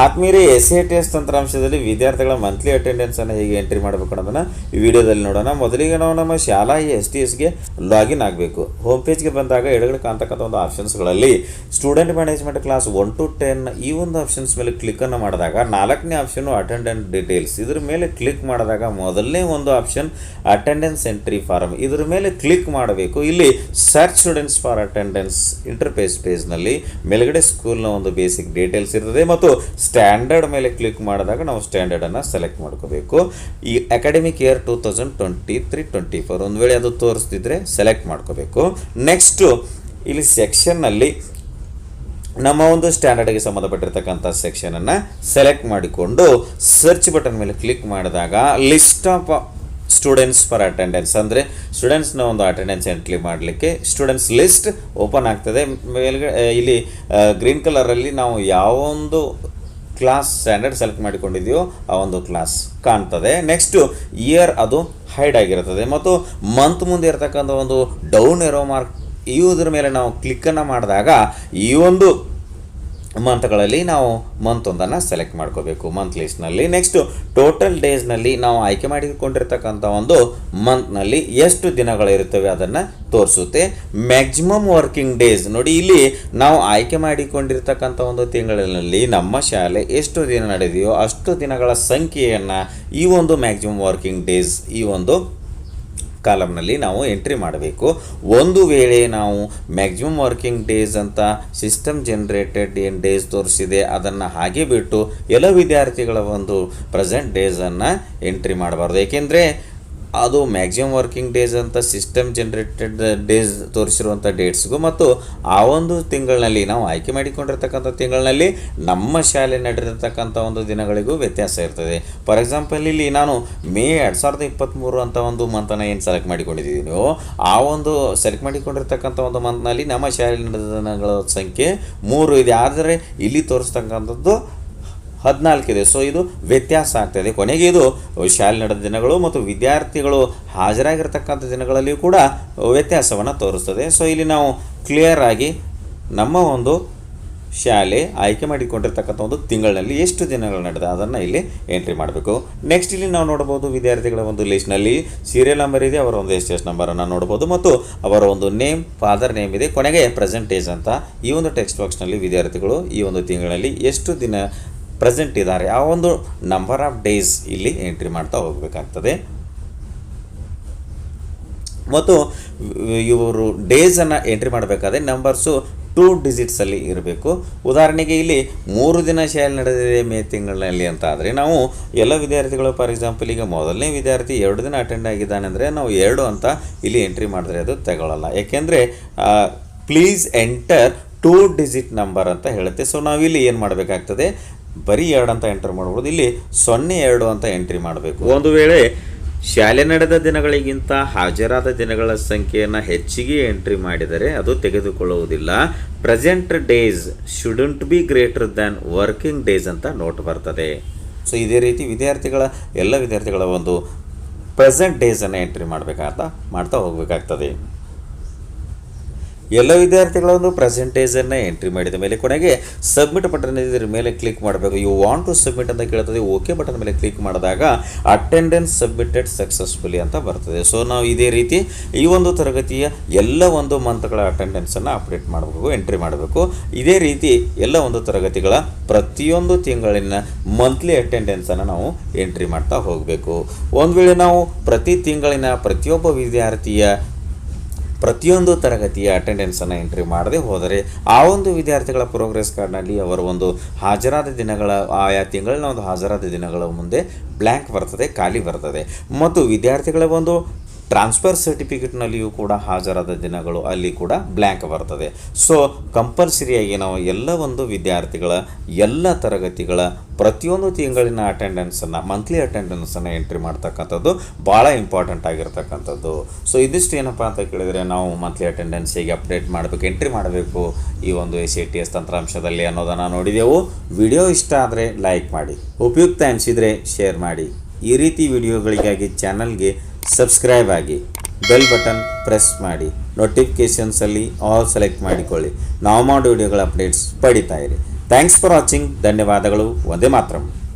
ಆತ್ಮೀಯರೇ S A T S ತಂತ್ರಾಂಶದಲ್ಲಿ ವಿದ್ಯಾರ್ಥಿಗಳ ಮಂತ್ಲಿ ಅಟೆಂಡೆನ್ಸನ್ನು ಹೇಗೆ ಎಂಟ್ರಿ ಮಾಡಬೇಕು ಅನ್ನೋದನ್ನು ಈ ವಿಡಿಯೋದಲ್ಲಿ ನೋಡೋಣ. ಮೊದಲಿಗೆ ನಾವು ನಮ್ಮ ಶಾಲಾ ಎಸ್ ಟಿ ಎಸ್ಗೆ ಲಾಗಿನ್ ಆಗಬೇಕು. ಹೋಮ್ ಪೇಜ್ಗೆ ಬಂದಾಗ ಎಡಗಡೆ ಕಾಣ್ತಕ್ಕಂಥ ಒಂದು ಆಪ್ಷನ್ಸ್ಗಳಲ್ಲಿ student management class one to ten ಈ ಒಂದು ಆಪ್ಷನ್ಸ್ ಮೇಲೆ ಕ್ಲಿಕ್ಕನ್ನು ಮಾಡಿದಾಗ ನಾಲ್ಕನೇ ಆಪ್ಷನು ಅಟೆಂಡೆಂಟ್ ಡೀಟೇಲ್ಸ್ ಇದ್ರ ಮೇಲೆ ಕ್ಲಿಕ್ ಮಾಡಿದಾಗ ಮೊದಲನೇ ಒಂದು ಆಪ್ಷನ್ ಅಟೆಂಡೆನ್ಸ್ ಎಂಟ್ರಿ ಫಾರಮ್ ಇದ್ರ ಮೇಲೆ ಕ್ಲಿಕ್ ಮಾಡಬೇಕು. ಇಲ್ಲಿ search students for attendance interface ಪೇಜ್ನಲ್ಲಿ ಮೇಲ್ಗಡೆ ಸ್ಕೂಲ್ನ ಒಂದು ಬೇಸಿಕ್ ಡೀಟೇಲ್ಸ್ ಇರ್ತದೆ. ಮತ್ತು ಸ್ಟ್ಯಾಂಡರ್ಡ್ ಮೇಲೆ ಕ್ಲಿಕ್ ಮಾಡಿದಾಗ ನಾವು ಸ್ಟ್ಯಾಂಡರ್ಡನ್ನು ಸೆಲೆಕ್ಟ್ ಮಾಡ್ಕೋಬೇಕು. ಈ academic year two thousand twenty three twenty four ಒಂದು ವೇಳೆ ಅದು ತೋರಿಸ್ತಿದ್ರೆ ಸೆಲೆಕ್ಟ್ ಮಾಡ್ಕೋಬೇಕು. ನೆಕ್ಸ್ಟು ಇಲ್ಲಿ ಸೆಕ್ಷನ್ನಲ್ಲಿ ನಮ್ಮ ಒಂದು ಸ್ಟ್ಯಾಂಡರ್ಡ್ಗೆ ಸಂಬಂಧಪಟ್ಟಿರ್ತಕ್ಕಂಥ ಸೆಕ್ಷನನ್ನು ಸೆಲೆಕ್ಟ್ ಮಾಡಿಕೊಂಡು ಸರ್ಚ್ ಬಟನ್ ಮೇಲೆ ಕ್ಲಿಕ್ ಮಾಡಿದಾಗ list of students for attendance ಅಂದರೆ ಸ್ಟೂಡೆಂಟ್ಸ್ನ ಒಂದು ಅಟೆಂಡೆನ್ಸ್ ಎಂಟ್ರಿ ಮಾಡಲಿಕ್ಕೆ ಸ್ಟೂಡೆಂಟ್ಸ್ ಲಿಸ್ಟ್ ಓಪನ್ ಆಗ್ತದೆ. ಮೇಲ್ಗಡೆ, ಇಲ್ಲಿ ಗ್ರೀನ್ ಕಲರಲ್ಲಿ ನಾವು ಯಾವೊಂದು ಕ್ಲಾಸ್ ಸ್ಟ್ಯಾಂಡರ್ಡ್ ಸೆಲೆಕ್ಟ್ ಮಾಡಿಕೊಂಡಿದೆಯೋ ಆ ಒಂದು ಕ್ಲಾಸ್ ಕಾಣ್ತದೆ. ನೆಕ್ಸ್ಟು ಇಯರ್ ಅದು ಹೈಡ್ ಆಗಿರುತ್ತದೆ ಮತ್ತು ಮಂತ್ ಮುಂದೆ ಇರತಕ್ಕಂಥ ಒಂದು ಡೌನ್ ಇರೋ ಮಾರ್ಕ್ ಇವುದ್ರ ಮೇಲೆ ನಾವು ಕ್ಲಿಕ್ಕನ್ನು ಮಾಡಿದಾಗ, ಈ ಒಂದು ಮಂತ್ಗಳಲ್ಲಿ ನಾವು ಮಂತ್ ಒಂದನ್ನು ಸೆಲೆಕ್ಟ್ ಮಾಡ್ಕೋಬೇಕು ಮಂತ್ ಲಿಸ್ಟ್ನಲ್ಲಿ ನೆಕ್ಸ್ಟು ಟೋಟಲ್ ಡೇಸ್ನಲ್ಲಿ ನಾವು ಆಯ್ಕೆ ಮಾಡಿಕೊಂಡಿರ್ತಕ್ಕಂಥ ಒಂದು ಮಂತ್ನಲ್ಲಿ ಎಷ್ಟು ದಿನಗಳಿರುತ್ತವೆ ಅದನ್ನು ತೋರಿಸುತ್ತೆ. ಮ್ಯಾಕ್ಸಿಮಮ್ ವರ್ಕಿಂಗ್ ಡೇಸ್ ನೋಡಿ, ಇಲ್ಲಿ ನಾವು ಆಯ್ಕೆ ಮಾಡಿಕೊಂಡಿರ್ತಕ್ಕಂಥ ಒಂದು ತಿಂಗಳಿನಲ್ಲಿ ನಮ್ಮ ಶಾಲೆ ಎಷ್ಟು ದಿನ ನಡೆದೆಯೋ ಅಷ್ಟು ದಿನಗಳ ಸಂಖ್ಯೆಯನ್ನು ಈ ಒಂದು ಮ್ಯಾಕ್ಸಿಮಮ್ ವರ್ಕಿಂಗ್ ಡೇಸ್ ಈ ಒಂದು ಕಾಲಮ್ನಲ್ಲಿ ನಾವು ಎಂಟ್ರಿ ಮಾಡಬೇಕು. ಒಂದು ವೇಳೆ ನಾವು ಮ್ಯಾಕ್ಸಿಮಮ್ ವರ್ಕಿಂಗ್ ಡೇಸ್ ಅಂತ ಸಿಸ್ಟಮ್ ಜನ್ರೇಟೆಡ್ ಏನು ಡೇಸ್ ತೋರಿಸಿದೆ, ಅದನ್ನು ಹಾಗೆ ಬಿಟ್ಟು ಎಲ್ಲ ವಿದ್ಯಾರ್ಥಿಗಳ ಒಂದು ಪ್ರೆಸೆಂಟ್ ಡೇಸನ್ನು ಎಂಟ್ರಿ ಮಾಡಬಾರ್ದು. ಏಕೆಂದರೆ ಅದು ಮ್ಯಾಕ್ಸಿಮಮ್ ವರ್ಕಿಂಗ್ ಡೇಸ್ ಅಂತ ಸಿಸ್ಟಮ್ ಜನರೇಟೆಡ್ ಡೇಸ್ ತೋರಿಸಿರುವಂಥ ಡೇಟ್ಸ್ಗೂ ಮತ್ತು ಆ ಒಂದು ತಿಂಗಳಿನಲ್ಲಿ ನಾವು ಆಯ್ಕೆ ಮಾಡಿಕೊಂಡಿರ್ತಕ್ಕಂಥ ತಿಂಗಳಿನಲ್ಲಿ ನಮ್ಮ ಶಾಲೆ ನಡೆದಿರ್ತಕ್ಕಂಥ ಒಂದು ದಿನಗಳಿಗೂ ವ್ಯತ್ಯಾಸ ಇರ್ತದೆ. ಫಾರ್ ಎಕ್ಸಾಂಪಲ್ ಇಲ್ಲಿ ನಾನು ಮೇ ಎರಡು ಸಾವಿರದ ಇಪ್ಪತ್ತ್ಮೂರು ಅಂತ ಒಂದು ಮಂತನ್ನು ಏನು ಸೆಲೆಕ್ಟ್ ಮಾಡಿಕೊಂಡಿದ್ದೀನೋ, ಆ ಒಂದು ಸೆಲೆಕ್ಟ್ ಮಾಡಿಕೊಂಡಿರ್ತಕ್ಕಂಥ ಒಂದು ಮಂತ್ನಲ್ಲಿ ನಮ್ಮ ಶಾಲೆ ನಡೆದ ದಿನಗಳ ಸಂಖ್ಯೆ ಮೂರು ಇದೆ. ಆದರೆ ಇಲ್ಲಿ ತೋರಿಸ್ತಕ್ಕಂಥದ್ದು ಹದಿನಾಲ್ಕಿದೆ ಸೊ ಇದು ವ್ಯತ್ಯಾಸ ಆಗ್ತದೆ ಕೊನೆಗೆ ಇದು ಶಾಲೆ ನಡೆದ ದಿನಗಳು ಮತ್ತು ವಿದ್ಯಾರ್ಥಿಗಳು ಹಾಜರಾಗಿರ್ತಕ್ಕಂಥ ದಿನಗಳಲ್ಲಿಯೂ ಕೂಡ ವ್ಯತ್ಯಾಸವನ್ನು ತೋರಿಸ್ತದೆ. ಸೊ ಇಲ್ಲಿ ನಾವು ಕ್ಲಿಯರ್ ಆಗಿ ನಮ್ಮ ಒಂದು ಶಾಲೆ ಆಯ್ಕೆ ಮಾಡಿಕೊಂಡಿರ್ತಕ್ಕಂಥ ಒಂದು ತಿಂಗಳಿನಲ್ಲಿ ಎಷ್ಟು ದಿನಗಳು ನಡೆದ, ಅದನ್ನು ಇಲ್ಲಿ ಎಂಟ್ರಿ ಮಾಡಬೇಕು. ನೆಕ್ಸ್ಟ್ ಇಲ್ಲಿ ನಾವು ನೋಡ್ಬೋದು ವಿದ್ಯಾರ್ಥಿಗಳ ಒಂದು ಲಿಸ್ಟ್ನಲ್ಲಿ ಸೀರಿಯಲ್ ನಂಬರ್ ಇದೆ, ಅವರ ಒಂದು ಎಸ್ ಎಸ್ ನಂಬರನ್ನು ನೋಡ್ಬೋದು ಮತ್ತು ಅವರ ಒಂದು ನೇಮ್ ಫಾದರ್ ನೇಮ್ ಇದೆ, ಕೊನೆಗೆ ಪ್ರೆಸೆಂಟೇಜ್ ಅಂತ ಈ ಒಂದು ಟೆಕ್ಸ್ಟ್ ಬಾಕ್ಸ್ನಲ್ಲಿ ವಿದ್ಯಾರ್ಥಿಗಳು ಈ ಒಂದು ತಿಂಗಳಲ್ಲಿ ಎಷ್ಟು ದಿನ ಪ್ರೆಸೆಂಟ್ ಇದ್ದಾರೆ. ಆ ಒಂದು ನಂಬರ್ ಆಫ್ ಡೇಸ್ ಇಲ್ಲಿ ಎಂಟ್ರಿ ಮಾಡ್ತಾ ಹೋಗಬೇಕಾಗ್ತದೆ. ಮತ್ತು ಇವರು ಡೇಸನ್ನು ಎಂಟ್ರಿ ಮಾಡಬೇಕಾದ್ರೆ ನಂಬರ್ಸು ಟೂ ಡಿಜಿಟ್ಸಲ್ಲಿ ಇರಬೇಕು. ಉದಾಹರಣೆಗೆ ಇಲ್ಲಿ ಮೂರು ದಿನ ಶಾಲೆ ನಡೆದಿದೆ ಮೇ ತಿಂಗಳಿನಲ್ಲಿ ಅಂತ ಆದರೆ ನಾವು ಎಲ್ಲ ವಿದ್ಯಾರ್ಥಿಗಳು ಫಾರ್ ಎಕ್ಸಾಂಪಲ್ ಈಗ ಮೊದಲನೇ ವಿದ್ಯಾರ್ಥಿ ಎರಡು ದಿನ ಅಟೆಂಡ್ ಆಗಿದ್ದಾನೆ ಅಂದರೆ ನಾವು ಎರಡು ಅಂತ ಇಲ್ಲಿ ಎಂಟ್ರಿ ಮಾಡಿದ್ರೆ ಅದು ತಗೊಳ್ಳಲ್ಲ. ಯಾಕೆಂದರೆ please enter two digit number ಅಂತ ಹೇಳುತ್ತೆ. ಸೊ ನಾವಿಲ್ಲಿ ಏನು ಮಾಡಬೇಕಾಗ್ತದೆ? ಬರೀ ಎರಡು ಅಂತ ಎಂಟರ್ ಮಾಡ್ಬೋದು. ಇಲ್ಲಿ ಸೊನ್ನೆ ಎರಡು ಅಂತ ಎಂಟ್ರಿ ಮಾಡಬೇಕು. ಒಂದು ವೇಳೆ ಶಾಲೆ ನಡೆದ ದಿನಗಳಿಗಿಂತ ಹಾಜರಾದ ದಿನಗಳ ಸಂಖ್ಯೆಯನ್ನು ಹೆಚ್ಚಿಗೆ ಎಂಟ್ರಿ ಮಾಡಿದರೆ ಅದು ತೆಗೆದುಕೊಳ್ಳುವುದಿಲ್ಲ. Present days should be greater than working days ಅಂತ ನೋಟ್ ಬರ್ತದೆ. ಸೊ ಇದೇ ರೀತಿ ವಿದ್ಯಾರ್ಥಿಗಳ ಎಲ್ಲ ವಿದ್ಯಾರ್ಥಿಗಳ ಒಂದು ಪ್ರೆಸೆಂಟ್ ಡೇಸನ್ನು ಎಂಟ್ರಿ ಮಾಡಬೇಕಾದ ಮಾಡ್ತಾ ಹೋಗಬೇಕಾಗ್ತದೆ. ಎಲ್ಲ ವಿದ್ಯಾರ್ಥಿಗಳ ಒಂದು ಪ್ರೆಸೆಂಟೇಜನ್ನು ಎಂಟ್ರಿ ಮಾಡಿದ ಮೇಲೆ ಕೊನೆಗೆ ಸಬ್ಮಿಟ್ ಬಟನ್ ಇದರ ಮೇಲೆ ಕ್ಲಿಕ್ ಮಾಡಬೇಕು. ಯು ವಾಂಟ್ ಟು ಸಬ್ಮಿಟ್ ಅಂತ ಕೇಳ್ತದೆ ಓಕೆ ಬಟನ್ ಮೇಲೆ ಕ್ಲಿಕ್ ಮಾಡಿದಾಗ ಅಟೆಂಡೆನ್ಸ್ ಸಬ್ಮಿಟೆಡ್ ಸಕ್ಸಸ್ಫುಲಿ ಅಂತ ಬರ್ತದೆ. ಸೊ ನಾವು ಇದೇ ರೀತಿ ಈ ಒಂದು ತರಗತಿಯ ಎಲ್ಲ ಒಂದು ಮಂತ್ಗಳ ಅಟೆಂಡೆನ್ಸನ್ನು ಅಪ್ಡೇಟ್ ಮಾಡಬೇಕು ಎಂಟ್ರಿ ಮಾಡಬೇಕು. ಇದೇ ರೀತಿ ಎಲ್ಲ ಒಂದು ತರಗತಿಗಳ ಪ್ರತಿಯೊಂದು ತಿಂಗಳಿನ ಮಂತ್ಲಿ ಅಟೆಂಡೆನ್ಸನ್ನು ನಾವು ಎಂಟ್ರಿ ಮಾಡ್ತಾ ಹೋಗಬೇಕು. ಒಂದು ವೇಳೆ ನಾವು ಪ್ರತಿ ತಿಂಗಳಿನ ಪ್ರತಿಯೊಬ್ಬ ವಿದ್ಯಾರ್ಥಿಯ ಪ್ರತಿಯೊಂದು ತರಗತಿಯ ಅಟೆಂಡೆನ್ಸನ್ನು ಎಂಟ್ರಿ ಮಾಡದೆ ಹೋದರೆ ಆ ಒಂದು ವಿದ್ಯಾರ್ಥಿಗಳ ಪ್ರೋಗ್ರೆಸ್ ಕಾರ್ಡ್ನಲ್ಲಿ ಅವರ ಒಂದು ಹಾಜರಾದ ದಿನಗಳ, ಆಯಾ ತಿಂಗಳಿನ ಒಂದು ಹಾಜರಾದ ದಿನಗಳ ಮುಂದೆ ಬ್ಲ್ಯಾಂಕ್ ಬರ್ತದೆ, ಖಾಲಿ ಬರ್ತದೆ. ಮತ್ತು ವಿದ್ಯಾರ್ಥಿಗಳ ಒಂದು ಟ್ರಾನ್ಸ್ಫರ್ ಸರ್ಟಿಫಿಕೇಟ್ನಲ್ಲಿಯೂ ಕೂಡ ಹಾಜರಾದ ದಿನಗಳು ಅಲ್ಲಿ ಕೂಡ ಬ್ಲ್ಯಾಂಕ್ ಬರ್ತದೆ. ಸೊ ಕಂಪಲ್ಸರಿಯಾಗಿ ನಾವು ಎಲ್ಲ ಒಂದು ವಿದ್ಯಾರ್ಥಿಗಳ, ಎಲ್ಲ ತರಗತಿಗಳ ಪ್ರತಿಯೊಂದು ತಿಂಗಳಿನ ಅಟೆಂಡೆನ್ಸನ್ನು ಮಂತ್ಲಿ ಅಟೆಂಡೆನ್ಸನ್ನು ಎಂಟ್ರಿ ಮಾಡ್ತಕ್ಕಂಥದ್ದು ಭಾಳ ಇಂಪಾರ್ಟೆಂಟ್ ಆಗಿರ್ತಕ್ಕಂಥದ್ದು. ಸೊ ಇದಿಷ್ಟು ಏನಪ್ಪ ಅಂತ ಕೇಳಿದರೆ ನಾವು ಮಂತ್ಲಿ ಅಟೆಂಡೆನ್ಸ್ ಹೇಗೆ ಅಪ್ಡೇಟ್ ಮಾಡಬೇಕು ಎಂಟ್ರಿ ಮಾಡಬೇಕು ಈ ಒಂದು ಎಸ್ ಎ ಟಿ ಎಸ್ ತಂತ್ರಾಂಶದಲ್ಲಿ ಅನ್ನೋದನ್ನು ನೋಡಿದೆವು. ವಿಡಿಯೋ ಇಷ್ಟ ಆದರೆ ಲೈಕ್ ಮಾಡಿ. ಉಪಯುಕ್ತ ಅನಿಸಿದರೆ ಶೇರ್ ಮಾಡಿ. ಈ ರೀತಿ ವಿಡಿಯೋಗಳಿಗಾಗಿ ಚಾನಲ್ಗೆ ಸಬ್ಸ್ಕ್ರೈಬ್ ಆಗಿ ಬೆಲ್ ಬಟನ್ ಪ್ರೆಸ್ ಮಾಡಿ. ನೋಟಿಫಿಕೇಷನ್ಸಲ್ಲಿ ಆಲ್ ಸೆಲೆಕ್ಟ್ ಮಾಡಿಕೊಳ್ಳಿ. ನಾವು ಮಾಡೋ ವಿಡಿಯೋಗಳ ಅಪ್ಡೇಟ್ಸ್ ಪಡಿತಾ ಇರಿ. ಥ್ಯಾಂಕ್ಸ್ ಫಾರ್ ವಾಚಿಂಗ್ ಧನ್ಯವಾದಗಳು. ಒಂದೇ ಮಾತ್ರ.